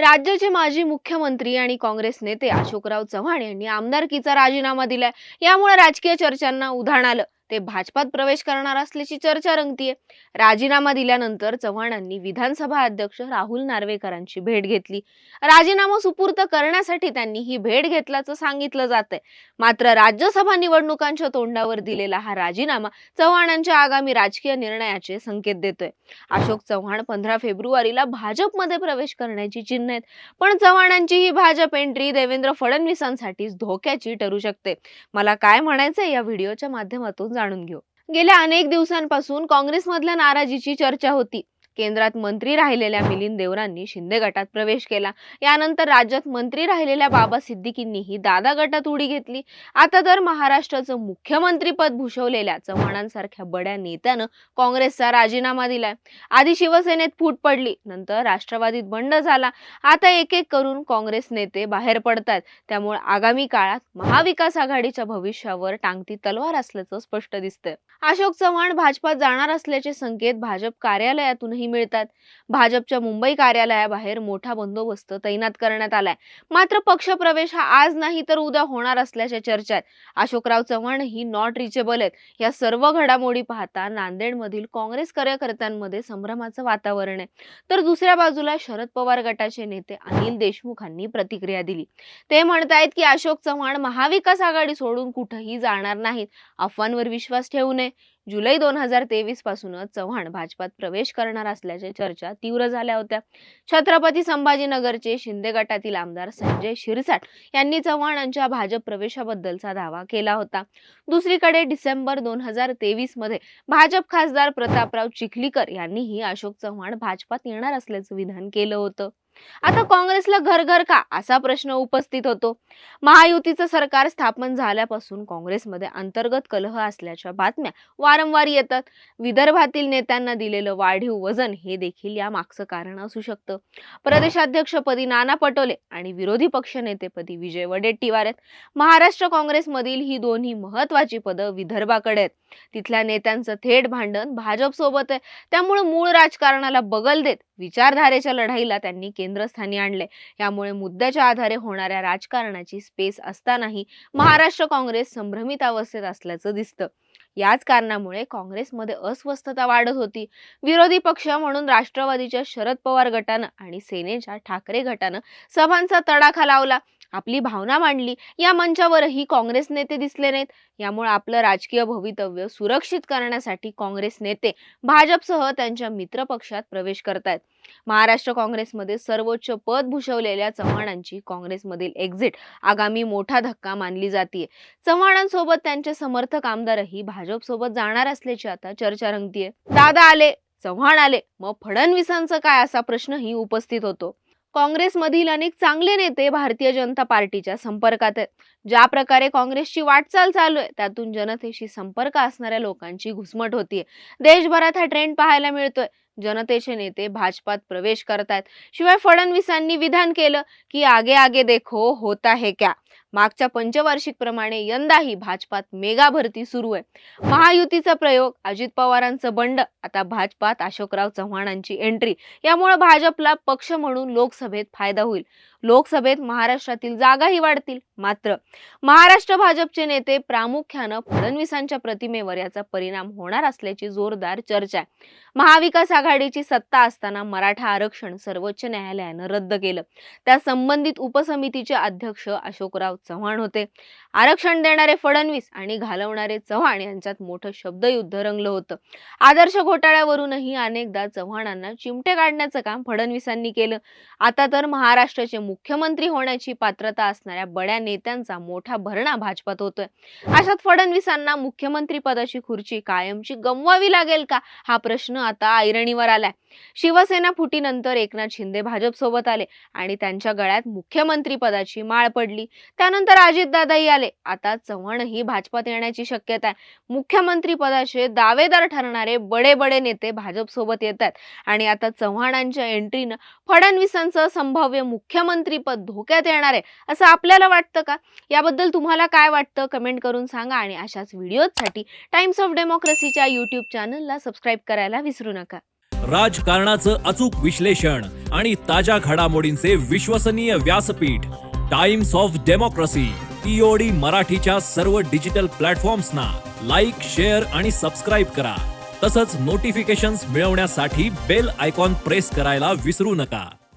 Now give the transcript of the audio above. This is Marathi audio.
राज्याचे माजी मुख्यमंत्री आणि काँग्रेस नेते अशोकराव चव्हाण यांनी आमदारकीचा राजीनामा दिलाय. यामुळे राजकीय चर्चांना उधाण आलं. ते भाजपात प्रवेश करणार असल्याची चर्चा रंगतीये. राजीनामा दिल्यानंतर चव्हाणांनी विधानसभा अध्यक्ष राहुल नार्वेकरांची भेट घेतली. राजीनामा सुपूर्त करण्यासाठी त्यांनी ही भेट घेतल्याचं सांगितलं जात आहे मात्र राज्यसभा निवडणुकांच्या तोंडावर दिलेला हा राजीनामा चव्हाणांच्या आगामी राजकीय निर्णयाचे संकेत देतोय. अशोक चव्हाण पंधरा फेब्रुवारीला भाजपमध्ये प्रवेश करण्याची चिन्ह आहेत. पण चव्हाणांची ही भाजप एंट्री देवेंद्र फडणवीसांसाठीच धोक्याची ठरू शकते. मला काय म्हणायचंय या व्हिडिओच्या माध्यमातून? जाणून घेऊ. गेल्या अनेक दिवसांपासून काँग्रेसमधल्या नाराजीची चर्चा होती. केंद्रात मंत्री राहिलेल्या मिलिंद देवरांनी शिंदे गटात प्रवेश केला. यानंतर राज्यात मंत्री राहिलेल्या बाबा सिद्दीकींनीही दादा गटात उडी घेतली. आता तर महाराष्ट्राचं मुख्यमंत्री पद भूषवलेल्या चव्हाणांसारख्या बड्या नेत्यानं काँग्रेसचा राजीनामा दिलाय. आधी शिवसेनेत फूट पडली नंतर राष्ट्रवादीत बंड झाला. आता एक एक करून काँग्रेस नेते बाहेर पडतात त्यामुळे आगामी काळात महाविकास आघाडीच्या भविष्यावर टांगती तलवार असल्याचं स्पष्ट दिसतंय. अशोक चव्हाण भाजपात जाणार असल्याचे संकेत भाजप कार्यालयातूनही मिळतात. भाजपच्या मुंबई कार्यालयाबाहेर मोठा बंदोबस्त तैनात करण्यात आलाय. मात्र पक्षप्रवेश हा आज नाही तर उद्या होणार असल्याच्या चर्चा आहेत अशोकराव चव्हाण ही नॉट रिचेबल आहेत. या सर्व घडामोडी पाहता नांदेडमधील काँग्रेस कार्यकर्त्यांमध्ये संभ्रमाचं वातावरण आहे. तर दुसऱ्या बाजूला शरद पवार गटाचे नेते अनिल देशमुखांनी प्रतिक्रिया दिली. ते म्हणतायत की अशोक चव्हाण महाविकास आघाडी सोडून कुठंही जाणार नाहीत. अफवांवर विश्वास ठेवू नये. जुलै दोन हजार तेवीस पासूनच चव्हाण भाजपात प्रवेश करणार असल्याच्या चर्चा तीव्र झाल्या होत्या. छत्रपती संभाजीनगरचे शिंदे गटातील आमदार संजय शिरसाट यांनी चव्हाणांच्या भाजप प्रवेशाबद्दलचा दावा केला होता. दुसरीकडे डिसेंबर दोन हजार तेवीसमध्ये भाजप खासदार प्रतापराव चिखलीकर यांनीही अशोक चव्हाण भाजपात येणार असल्याचं विधान केलं होतं. आता काँग्रेसला घर घर का? असा प्रश्न उपस्थित होतो. महायुतीचं सरकार स्थापन झाल्यापासून काँग्रेसमध्ये अंतर्गत कलह असल्याच्या बातम्या वारंवार येतात. विदर्भातील नेत्यांना दिलेलं वाढीव वजन हे देखील या मागचं कारण असू शकतं. प्रदेशाध्यक्षपदी नाना पटोले आणि विरोधी पक्षनेतेपदी विजय वडेट्टीवार आहेत. महाराष्ट्र काँग्रेसमधील ही दोन्ही महत्वाची पदं विदर्भाकडे आहेत. तिथल्या नेत्यांचं थेट भांडण भाजप सोबत आहे. त्यामुळे मूळ राजकारणाला बगल देत विचारधारेच्या लढाईला त्यांनी केंद्रस्थानी आणले. यामुळे मुद्द्याच्या आधारे होणाऱ्या राजकारणाची स्पेस असतानाही महाराष्ट्र काँग्रेस संभ्रमित अवस्थेत असल्याचं दिसतं. याच कारणामुळे काँग्रेसमध्ये अस्वस्थता वाढत होती. विरोधी पक्ष म्हणून राष्ट्रवादीच्या शरद पवार गटानं आणि सेनेच्या ठाकरे गटानं सभांचा तडाखा लावला. आपली भावना मांडली या मंचावरही काँग्रेस नेते दिसले नाहीत. यामुळे आपलं राजकीय भवितव्य सुरक्षित करण्यासाठी काँग्रेस नेते भाजपसह त्यांच्या मित्र पक्षात प्रवेश करतायत. महाराष्ट्र काँग्रेसमध्ये सर्वोच्च पद भूषवलेल्या चव्हाणांची काँग्रेसमधील एक्झिट आगामी मोठा धक्का मानली जाते चव्हाणांसोबत त्यांचे समर्थक आमदारही भाजपसोबत जाणार असल्याची आता चर्चा रंगतीये. दादा आले चव्हाण आले मग फडणवीसांचं काय असा प्रश्नही उपस्थित होतो. काँग्रेसमधील अनेक चांगले नेते भारतीय जनता पार्टीच्या संपर्कात आहेत. ज्या प्रकारे काँग्रेसची वाटचाल चालू आहे त्यातून जनतेशी संपर्क असणाऱ्या लोकांची घुसमट होतीये. देशभरात हा ट्रेंड पाहायला मिळतोय. जनतेचे नेते भाजपात प्रवेश करतायत. शिवाय फडणवीसांनी विधान केलं की आगे आगे देखो होता है क्या? मागच्या पंचवार्षिक प्रमाणे यंदाही भाजपात मेगा भरती सुरू आहे. महायुतीचा प्रयोग अजित पवारांचं बंड आता भाजपात अशोकराव चव्हाणांची एंट्री यामुळे भाजपला पक्ष म्हणून लोकसभेत फायदा होईल. लोकसभेत महाराष्ट्रातील जागाही वाढतील. मात्र महाराष्ट्र भाजपचे नेते प्रामुख्यानं फडणवीसांच्या प्रतिमेवर याचा परिणाम होणार असल्याची जोरदार चर्चा आहे. महाविकास आघाडीची सत्ता असताना मराठा आरक्षण सर्वोच्च न्यायालयानं रद्द केलं. त्या संबंधित उपसमितीचे अध्यक्ष अशोकराव चव्हाण होते. आरक्षण देणारे फडणवीस आणि घालवणारे चव्हाण यांच्यात मोठं शब्दयुद्ध रंगलं होतं. आदर्श घोटाळ्यावरूनही अनेकदा चव्हाणांना चिमटे काढण्याचं काम फडणवीसांनी केलं. आता तर महाराष्ट्राचे मुख्यमंत्री होण्याची पात्रता असणाऱ्या बड्या नेत्यांचा मोठा भरणा भाजपात होतोय. अशात फडणवीसांना मुख्यमंत्री पदाची खुर्ची कायमची गमवावी लागेल का? हा प्रश्न आता ऐरणीवर आलाय. शिवसेना फुटीनंतर एकनाथ शिंदे भाजप सोबत आले आणि त्यांच्या गळ्यात मुख्यमंत्री पदाची माळ पडली. त्यानंतर अजितदादाही आले. आता चव्हाणही भाजपात येण्याची शक्यता आहे. मुख्यमंत्री पदाचे दावेदार ठरणारे बडे बडे नेते भाजपसोबत येत आहेत आणि आता चव्हाणांच्या एंट्रीनं फडणवीसांचं संभाव्य मुख्यमंत्री मंत्रीपद धोक्यात येणार आहे असं आपल्याला वाटतं का? याबद्दल तुम्हाला काय वाटतं? कमेंट करून सांगा आणि अशाच व्हिडिओसाठी टाइम्स ऑफ डेमोक्रेसीच्या यूट्यूब चॅनलला सबस्क्राईब करायला विसरू नका. राजकारणाचं अचूक विश्लेषण आणि ताज्या घडामोडींचे विश्वसनीय व्यासपीठ टाइम्स ऑफ डेमोक्रेसी टीओडी मराठीच्या सर्व डिजिटल प्लॅटफॉर्म्सना लाईक शेअर आणि सबस्क्राईब करा. तसंच नोटिफिकेशन्स मिळवण्यासाठी बेल आयकॉन प्रेस करायला विसरू नका.